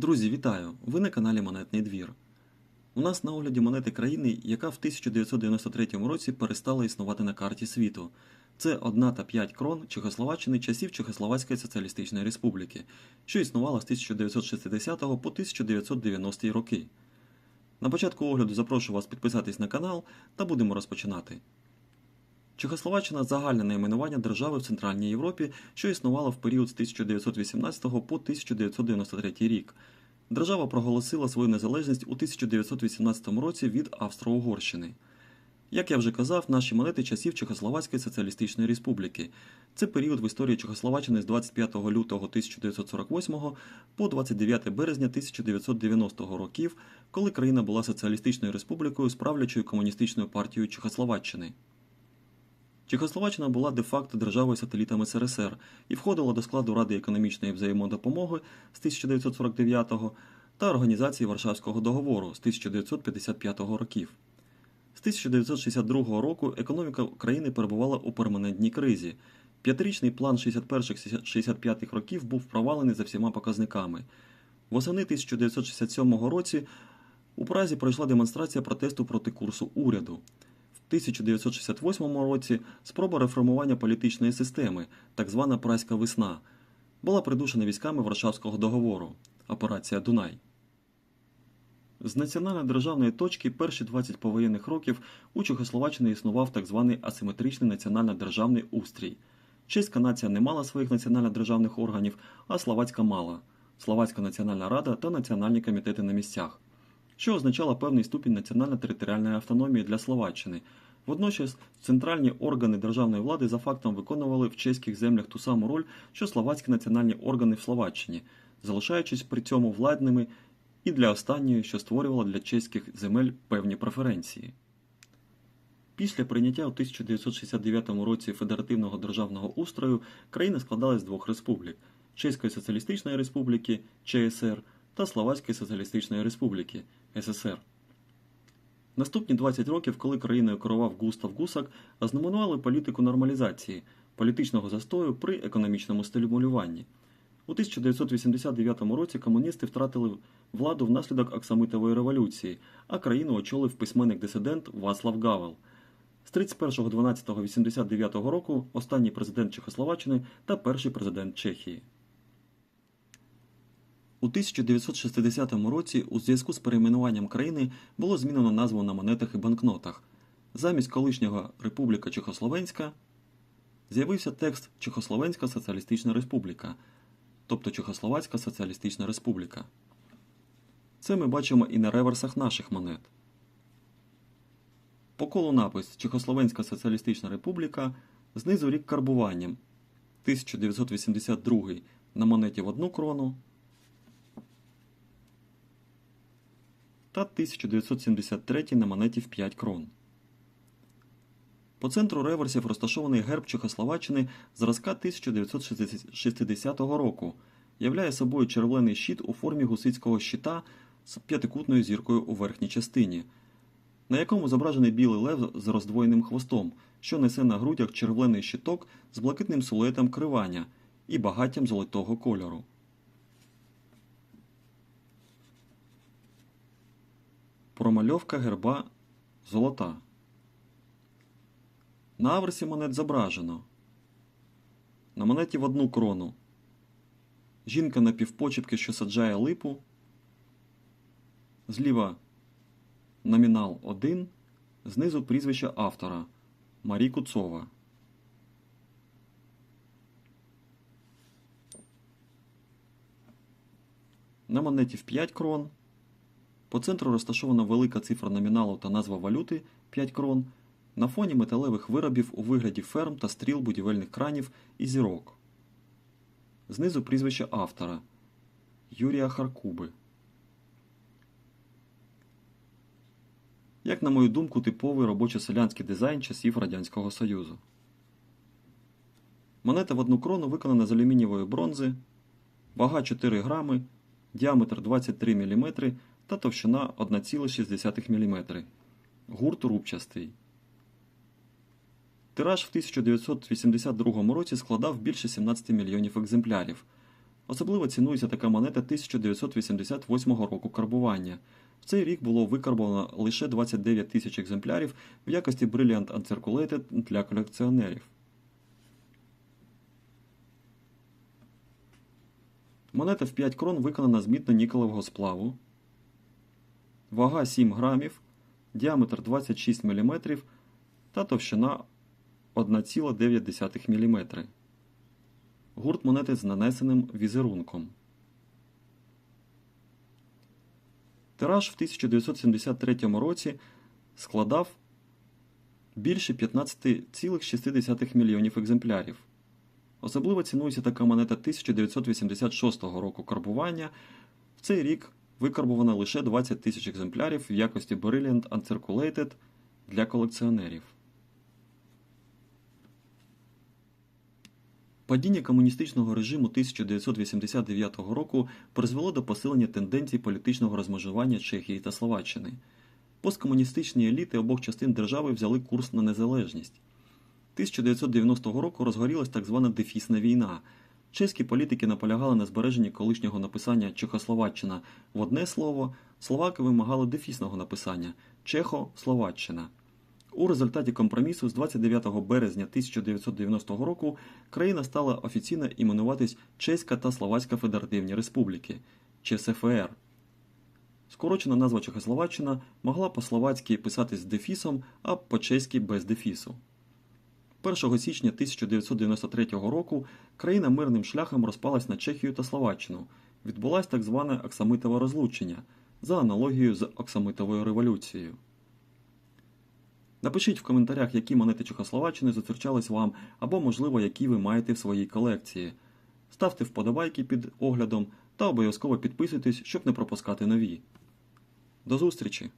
Друзі, вітаю! Ви на каналі Монетний двір. У нас на огляді монети країни, яка в 1993 році перестала існувати на карті світу. Це 1 та 5 крон Чехословаччини часів Чехословацької Соціалістичної Республіки, що існувала з 1960 по 1990 роки. На початку огляду запрошую вас підписатись на канал та будемо розпочинати. Чехословаччина загальне найменування держави в Центральній Європі, що існувала в період з 1918 по 1993 рік. Держава проголосила свою незалежність у 1918 році від Австро-Угорщини. Як я вже казав, наші монети часів Чехословацької Соціалістичної Республіки. Це період в історії Чехословаччини з 25 лютого 1948 по 29 березня 1990 років, коли країна була соціалістичною республікою з правлячою комуністичною партією Чехословаччини. Чехословаччина була де-факто державою сателітом СРСР і входила до складу Ради економічної взаємодопомоги з 1949 та Організації Варшавського договору з 1955 років. З 1962 року економіка країни перебувала у перманентній кризі. П'ятирічний план 61-65 років був провалений за всіма показниками. Восени 1967 році у Празі пройшла демонстрація протесту проти курсу уряду. В 1968 році спроба реформування політичної системи, так звана Празька весна, була придушена військами Варшавського договору операція Дунай. З національно-державної точки перші 20 повоєнних років у Чехословаччині існував так званий асиметричний національно-державний устрій. Чеська нація не мала своїх національно-державних органів, а словацька мала Словацька національна рада та національні комітети на місцях, що означало певний ступінь національно-територіальної автономії для Словаччини. Водночас центральні органи державної влади за фактом виконували в чеських землях ту саму роль, що словацькі національні органи в Словаччині, залишаючись при цьому владними і для останньої, що створювала для чеських земель певні преференції. Після прийняття у 1969 році Федеративного державного устрою країна складалась з двох республік Чеської Соціалістичної Республіки ЧСР та Словацької Соціалістичної Республіки ССР. Наступні 20 років, коли країною керував Густав Гусак, ознаменували політику нормалізації, політичного застою при економічному стимулюванні. У 1989 році комуністи втратили владу внаслідок Оксамитової революції, а країну очолив письменник-дисидент Васлав Гавел. З 31.12.89 року останній президент Чехословаччини та перший президент Чехії. У 1960 році у зв'язку з перейменуванням країни було змінено назву на монетах і банкнотах. Замість колишнього Республіка Чехословенська з'явився текст Чехословенська Соціалістична Республіка, тобто Чехословацька Соціалістична Республіка. Це ми бачимо і на реверсах наших монет. По колу напис Чехословенська Соціалістична Республіка, знизу рік карбуванням 1982 на монеті в 1 крону та 1973 на монеті в 5 крон. По центру реверсів розташований герб Чехословаччини зразка 1960 року, являє собою червоний щит у формі гусицького щита з п'ятикутною зіркою у верхній частині, на якому зображений білий лев з роздвоєним хвостом, що несе на грудях червоний щиток з блакитним силуетом кривання і багаттям золотого кольору. Промальовка герба золота. На аверсі монет зображено. На монеті в одну крону. Жінка на півпочепки, що саджає липу. Зліва номінал 1. Знизу прізвище автора Марі Куцова. На монеті в 5 крон. По центру розташована велика цифра номіналу та назва валюти 5 крон на фоні металевих виробів у вигляді ферм та стріл будівельних кранів і зірок. Знизу прізвище автора Юрія Харкуби. Як, на мою думку, типовий робочо-селянський дизайн часів Радянського Союзу. Монета в одну крону виконана з алюмінієвої бронзи, вага 4 грами, діаметр 23 мм та товщина 1,6 мм. Гурт рубчастий. Тираж в 1982 році складав більше 17 мільйонів екземплярів, Особливо цінується така монета 1988 року карбування. В цей рік було викарбовано лише 29 тисяч екземплярів в якості Brilliant Uncirculated для колекціонерів. Монета в 5 крон виконана з мідно-нікелевого сплаву. Вага 7 грамів, діаметр 26 мм та товщина 1,9 мм. Гурт монети з нанесеним візерунком. Тираж в 1973 році складав більше 15,6 мільйонів екземплярів. Особливо цінується така монета 1986 року карбування. В цей рік викарбовано лише 20 тисяч екземплярів в якості Brilliant Uncirculated для колекціонерів. Падіння комуністичного режиму 1989 року призвело до посилення тенденцій політичного розмежування Чехії та Словаччини. Посткомуністичні еліти обох частин держави взяли курс на незалежність. 1990 року розгорілась так звана дефісна війна. Чеські політики наполягали на збереженні колишнього написання Чехословаччина в одне слово, словаки вимагали дефісного написання Чехо-Словаччина. У результаті компромісу з 29 березня 1990 року країна стала офіційно іменуватись Чеська та Словацька Федеративні Республіки ЧСФР. Скорочена назва Чехословаччина могла по-словацьки писатись з дефісом, а по-чеськи без дефісу. 1 січня 1993 року країна мирним шляхом розпалась на Чехію та Словаччину. Відбулась так зване Оксамитове розлучення за аналогією з Оксамитовою революцією. Напишіть в коментарях, які монети Чехословаччини зустрічались вам, або, можливо, які ви маєте в своїй колекції. Ставте вподобайки під оглядом та обов'язково підписуйтесь, щоб не пропускати нові. До зустрічі!